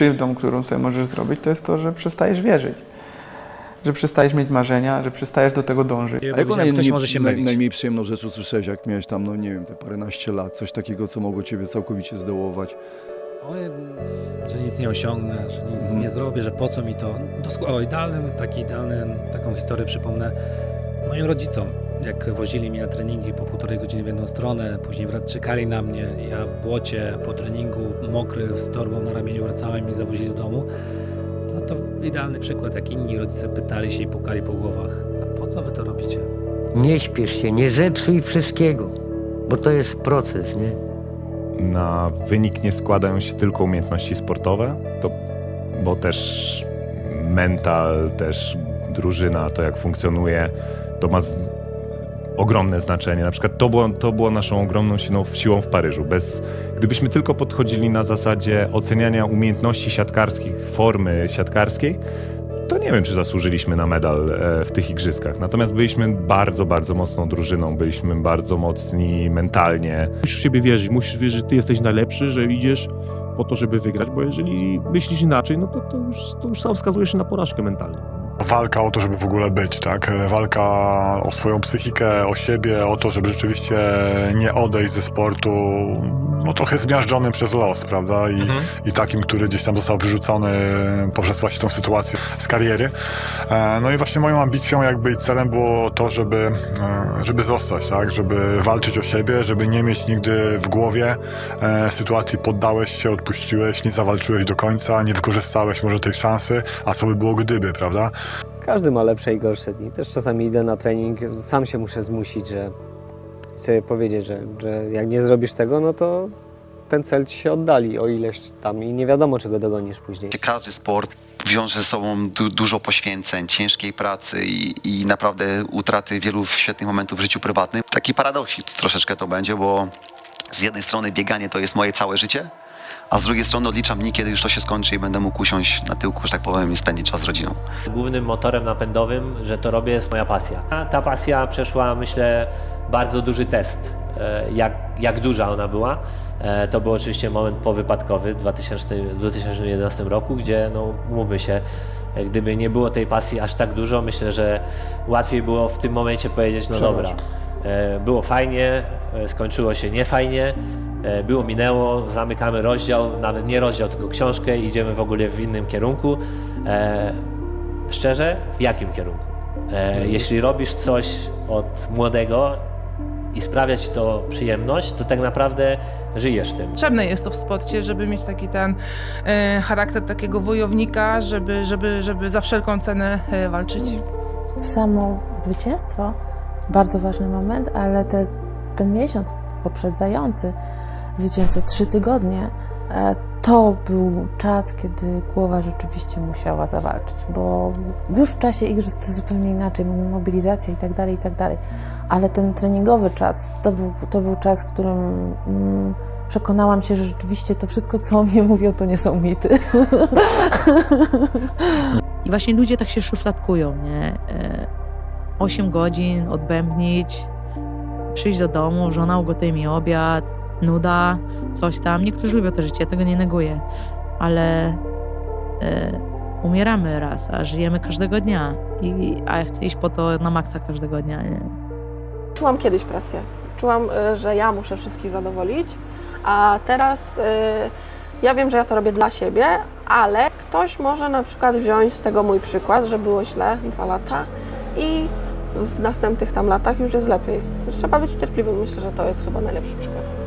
krzywdą, którą sobie możesz zrobić, to jest to, że przestajesz wierzyć. Że przestajesz mieć marzenia, że przestajesz do tego dążyć. A jaką Ktoś naj, może się naj, mylić. najmniej przyjemną rzecz usłyszałeś, jak miałeś tam, no nie wiem, te paręnaście lat, coś takiego, co mogło ciebie całkowicie zdołować? Oj, że nic nie osiągnę, że nic Mhm. nie zrobię, że po co mi to. Dosk- o, idealnym, taki idealny, taką historię przypomnę moim rodzicom. Jak wozili mnie na treningi po półtorej godziny w jedną stronę, później czekali na mnie, ja w błocie po treningu, mokry, z torbą na ramieniu wracałem i zawozili do domu. No to idealny przykład, jak inni rodzice pytali się i pukali po głowach. A po co wy to robicie? Nie śpiesz się, nie zepsuj wszystkiego, bo to jest proces, nie? Na wynik nie składają się tylko umiejętności sportowe, to, bo też mental, też drużyna, to jak funkcjonuje, to ma ogromne znaczenie. Na przykład to było, to było naszą ogromną siłą, w Paryżu. Bez, gdybyśmy tylko podchodzili na zasadzie oceniania umiejętności siatkarskich, formy siatkarskiej, to nie wiem, czy zasłużyliśmy na medal e, w tych igrzyskach. Natomiast byliśmy bardzo, bardzo mocną drużyną, byliśmy bardzo mocni mentalnie. Musisz w siebie wierzyć, musisz wierzyć, że ty jesteś najlepszy, że idziesz po to, żeby wygrać, bo jeżeli myślisz inaczej, no to, to, już, to już sam wskazujesz się na porażkę mentalną. Walka o to, żeby w ogóle być, tak? Walka o swoją psychikę, o siebie, o to, żeby rzeczywiście nie odejść ze sportu, no trochę zmiażdżonym przez los, prawda? I, i takim, który gdzieś tam został wyrzucony poprzez właśnie tą sytuację z kariery. E, No i właśnie moją ambicją jakby i celem było to, żeby, e, żeby zostać, tak? Żeby walczyć o siebie, żeby nie mieć nigdy w głowie e, sytuacji poddałeś się, odpuściłeś, nie zawalczyłeś do końca, nie wykorzystałeś może tej szansy, a co by było gdyby, prawda? Każdy ma lepsze i gorsze dni. Też czasami idę na trening, sam się muszę zmusić, że sobie powiedzieć, że, że jak nie zrobisz tego, no to ten cel ci się oddali o ileś tam i nie wiadomo, czego dogonisz później. Każdy sport wiąże ze sobą du dużo poświęceń, ciężkiej pracy i, i naprawdę utraty wielu świetnych momentów w życiu prywatnym. Taki paradoksik troszeczkę to będzie, bo z jednej strony bieganie to jest moje całe życie, a z drugiej strony odliczam dni, kiedy już to się skończy i będę mógł usiąść na tyłku, że tak powiem, i spędzić czas z rodziną. Głównym motorem napędowym, że to robię, jest moja pasja. A Ta pasja przeszła, myślę, bardzo duży test. E, Jak, jak duża ona była. E, To był oczywiście moment powypadkowy w 2000 w 2011 roku, gdzie, no, mówmy się, e, gdyby nie było tej pasji aż tak dużo, myślę, że łatwiej było w tym momencie powiedzieć, no dobra, było fajnie, skończyło się niefajnie, było, minęło, zamykamy rozdział, nawet nie rozdział, tylko książkę i idziemy w ogóle w innym kierunku. E, Szczerze, w jakim kierunku? E, jeśli robisz coś od młodego i sprawia ci to przyjemność, to tak naprawdę żyjesz tym. Potrzebne jest to w sporcie, żeby mieć taki ten e, charakter takiego wojownika, żeby, żeby, żeby za wszelką cenę e, walczyć. w samo zwycięstwo bardzo ważny moment, ale te, ten miesiąc poprzedzający zwycięstwo, trzy tygodnie, e, to był czas, kiedy głowa rzeczywiście musiała zawalczyć, bo już w czasie igrzysk to zupełnie inaczej, mobilizacja i tak dalej, i tak dalej, ale ten treningowy czas, to był, to był czas, w którym mm, przekonałam się, że rzeczywiście to wszystko, co o mnie mówią, to nie są mity. I właśnie ludzie tak się szufladkują, nie? E, 8 godzin odbębnić, przyjść do domu, żona ugotuje mi obiad, nuda, coś tam. Niektórzy lubią to życie, tego nie neguję, ale e, umieramy raz, a żyjemy każdego dnia. I, a ja chcę iść po to na maksa każdego dnia, nie? Czułam kiedyś presję. Czułam, y, że ja muszę wszystkich zadowolić, a teraz y, ja wiem, że ja to robię dla siebie, ale ktoś może na przykład wziąć z tego mój przykład, że było źle dwa lata i w następnych tam latach już jest lepiej. Trzeba być cierpliwym. Myślę, że to jest chyba najlepszy przykład.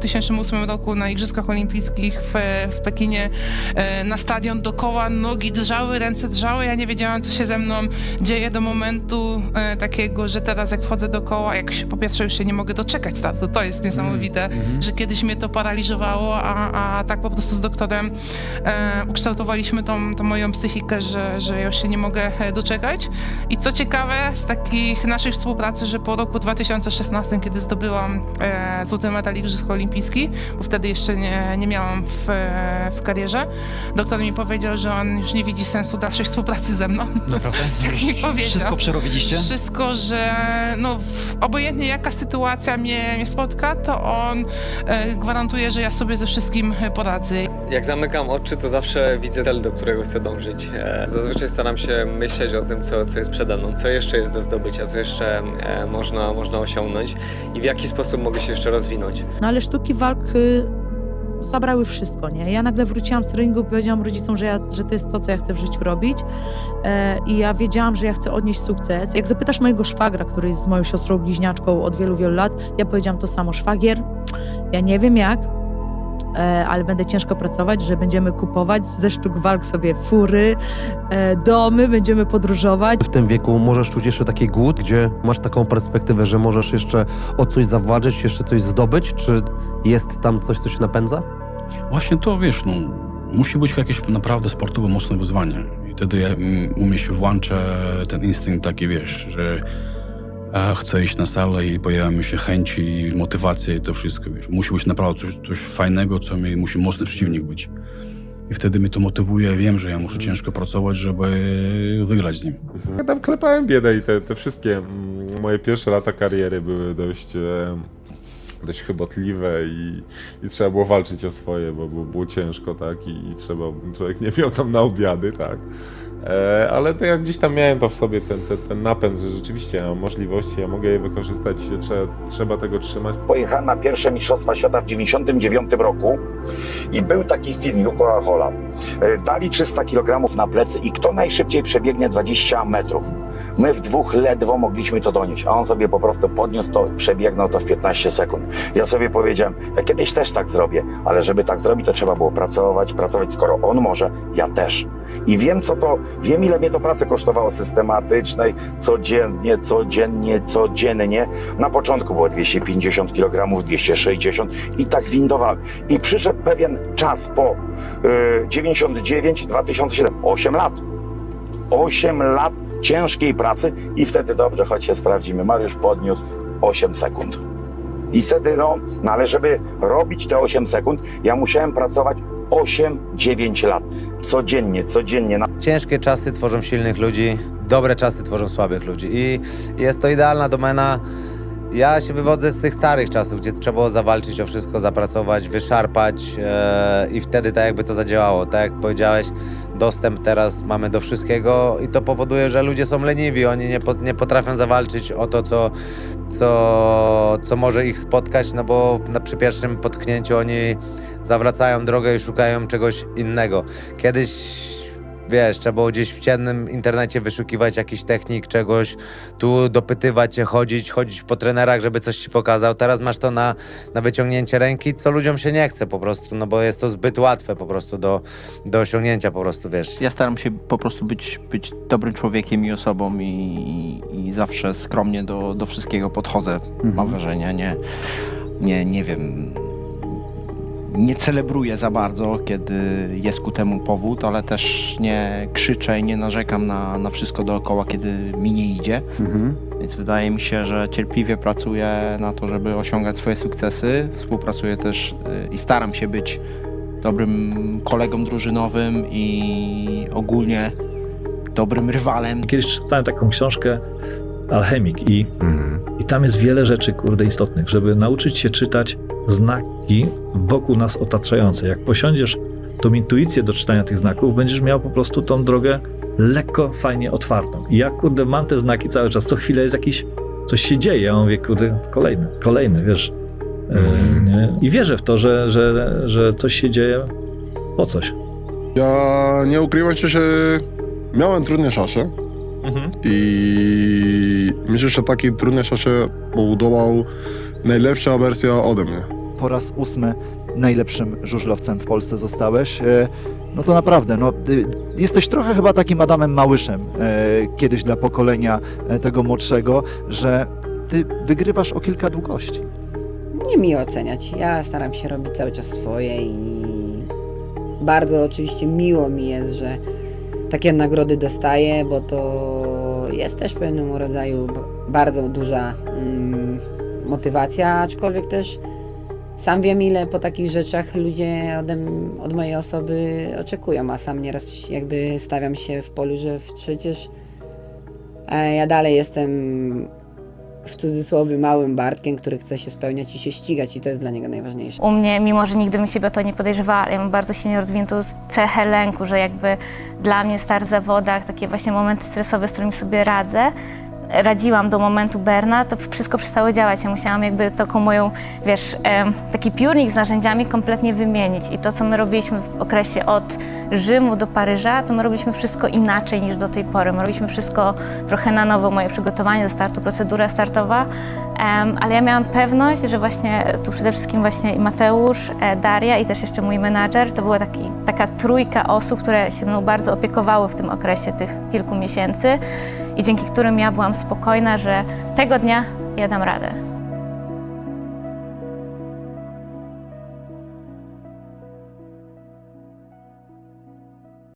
W 2008 roku na Igrzyskach Olimpijskich w, w Pekinie e, na stadion dokoła nogi drżały, ręce drżały. Ja nie wiedziałam, co się ze mną dzieje do momentu e, takiego, że teraz jak wchodzę dokoła, jak się, po pierwsze już się nie mogę doczekać startu. To jest niesamowite, że kiedyś mnie to paraliżowało, a, a tak po prostu z doktorem e, ukształtowaliśmy tą, tą moją psychikę, że, że ja już się nie mogę e, doczekać. I co ciekawe, z takich naszej współpracy, że po roku 2016, kiedy zdobyłam e, złoty medal Igrzysk Olimpijskich, bo wtedy jeszcze nie, nie miałam w, w karierze, doktor mi powiedział, że on już nie widzi sensu dalszej współpracy ze mną. Naprawdę? Tak mi powiedział. Wszystko przerobiliście? Wszystko, że no, obojętnie jaka sytuacja mnie, mnie spotka, to on e, gwarantuje, że ja sobie ze wszystkim poradzę. Jak zamykam oczy, to zawsze widzę cel, do którego chcę dążyć. E, Zazwyczaj staram się myśleć o tym, co, co jest przede mną, co jeszcze jest do zdobycia, co jeszcze e, można, można osiągnąć i w jaki sposób mogę się jeszcze rozwinąć. No ale sztuki walk y, zabrały wszystko, nie? Ja nagle wróciłam z treningu i powiedziałam rodzicom, że, ja, że to jest to, co ja chcę w życiu robić e, i ja wiedziałam, że ja chcę odnieść sukces. Jak zapytasz mojego szwagra, który jest z moją siostrą bliźniaczką od wielu, wielu lat, ja powiedziałam to samo. Szwagier, ja nie wiem jak, ale będę ciężko pracować, że będziemy kupować ze sztuk walk sobie fury, e, domy, będziemy podróżować. W tym wieku możesz czuć jeszcze taki głód, gdzie masz taką perspektywę, że możesz jeszcze o coś zawalczyć, jeszcze coś zdobyć? Czy jest tam coś, co się napędza? Właśnie to, wiesz, no, musi być jakieś naprawdę sportowe mocne wyzwanie. I wtedy mm, u mnie się włącza ten instynkt taki, wiesz, że a, chcę iść na salę i pojawia mi się chęć i motywacja i to wszystko, wiesz. Musi być naprawdę coś, coś fajnego, co mi musi mocny przeciwnik być. I wtedy mnie to motywuje, wiem, że ja muszę ciężko pracować, żeby wygrać z nim. Ja tam klepałem biedę i te, te wszystkie mm, moje pierwsze lata kariery były dość, e, dość chybotliwe i, i trzeba było walczyć o swoje, bo było, było ciężko, tak, i, i trzeba, człowiek nie miał tam na obiady, tak. E, ale to ja gdzieś tam miałem to w sobie, ten, ten, ten napęd, że rzeczywiście ja mam możliwości, ja mogę je wykorzystać, trzeba, trzeba tego trzymać. Pojechałem na pierwsze Mistrzostwa Świata w 99 roku i był taki film Juko Hola. E, Dali 300 kg na plecy i kto najszybciej przebiegnie 20 metrów. My w dwóch ledwo mogliśmy to donieść, a on sobie po prostu podniósł to, przebiegnął to w 15 sekund. Ja sobie powiedziałem, ja kiedyś też tak zrobię, ale żeby tak zrobić, to trzeba było pracować, pracować, skoro on może, ja też. I wiem, co to, wiem, ile mnie to pracy kosztowało systematycznej, codziennie, codziennie, codziennie. Na początku było 250 kg, 260 i tak windowałem. I przyszedł pewien czas po y, 99, 2007, 8 lat. 8 lat ciężkiej pracy i wtedy dobrze, choć się sprawdzimy. Mariusz podniósł 8 sekund. I wtedy, no, no ale żeby robić te 8 sekund, ja musiałem pracować 8-9 lat. Codziennie, codziennie. Ciężkie czasy tworzą silnych ludzi, dobre czasy tworzą słabych ludzi. I jest to idealna domena. Ja się wywodzę z tych starych czasów, gdzie trzeba było zawalczyć o wszystko, zapracować, wyszarpać e, i wtedy tak jakby to zadziałało. Tak jak powiedziałeś, dostęp teraz mamy do wszystkiego i to powoduje, że ludzie są leniwi, oni nie, po, nie potrafią zawalczyć o to, co, co, co może ich spotkać, no bo na, przy pierwszym potknięciu oni zawracają drogę i szukają czegoś innego. Kiedyś wiesz, trzeba było gdzieś w ciemnym internecie wyszukiwać jakiś technik, czegoś, tu dopytywać się, chodzić, chodzić po trenerach, żeby coś ci pokazał. Teraz masz to na, na wyciągnięcie ręki, co ludziom się nie chce po prostu, no bo jest to zbyt łatwe po prostu do, do osiągnięcia po prostu, wiesz. Ja staram się po prostu być, być dobrym człowiekiem i osobą i, i zawsze skromnie do, do wszystkiego podchodzę, mam wrażenie, nie, nie, nie wiem, nie celebruję za bardzo, kiedy jest ku temu powód, ale też nie krzyczę i nie narzekam na, na wszystko dookoła, kiedy mi nie idzie. Więc wydaje mi się, że cierpliwie pracuję na to, żeby osiągać swoje sukcesy. Współpracuję też y, i staram się być dobrym kolegą drużynowym i ogólnie dobrym rywalem. Kiedyś czytałem taką książkę Alchemik i, i tam jest wiele rzeczy, kurde, istotnych, żeby nauczyć się czytać znaki wokół nas otaczające. Jak posiądziesz tą intuicję do czytania tych znaków, będziesz miał po prostu tą drogę lekko, fajnie otwartą. I ja, kurde, mam te znaki cały czas, co chwilę jest jakiś, coś się dzieje, ja mówię, kurde, kolejny, kolejny, wiesz. Nie? I wierzę w to, że, że, że coś się dzieje po coś. Ja nie ukrywam się, że miałem trudne czasy i myślę, że taki trudny czasy pobudował najlepsza wersja ode mnie. Po raz ósmy najlepszym żużlowcem w Polsce zostałeś. E, No to naprawdę, no, jesteś trochę chyba takim Adamem Małyszem e, kiedyś dla pokolenia e, tego młodszego, że ty wygrywasz o kilka długości. Nie mi oceniać. Ja staram się robić cały czas swoje i bardzo oczywiście miło mi jest, że takie nagrody dostaję, bo to jest też pewnym rodzaju bardzo duża mm, motywacja, aczkolwiek też sam wiem, ile po takich rzeczach ludzie ode, od mojej osoby oczekują, a sam nieraz jakby stawiam się w polu, że przecież e, ja dalej jestem w cudzysłowie małym Bartkiem, który chce się spełniać i się ścigać i to jest dla niego najważniejsze. U mnie, mimo że nigdy bym siebie o to nie podejrzewała, ja mam bardzo silnie rozwiniętą cechę lęku, że jakby dla mnie start w zawodach, takie właśnie momenty stresowe, z którymi sobie radzę, radziłam do momentu Berna, to wszystko przestało działać. Ja musiałam jakby taką moją, wiesz, taki piórnik z narzędziami kompletnie wymienić. I to, co my robiliśmy w okresie od Rzymu do Paryża, to my robiliśmy wszystko inaczej niż do tej pory. My robiliśmy wszystko trochę na nowo, moje przygotowanie do startu, procedura startowa. Ale ja miałam pewność, że właśnie tu przede wszystkim właśnie Mateusz, e, Daria i też jeszcze mój menadżer, to była taki, taka trójka osób, które się mną bardzo opiekowały w tym okresie tych kilku miesięcy i dzięki którym ja byłam spokojna, że tego dnia ja dam radę.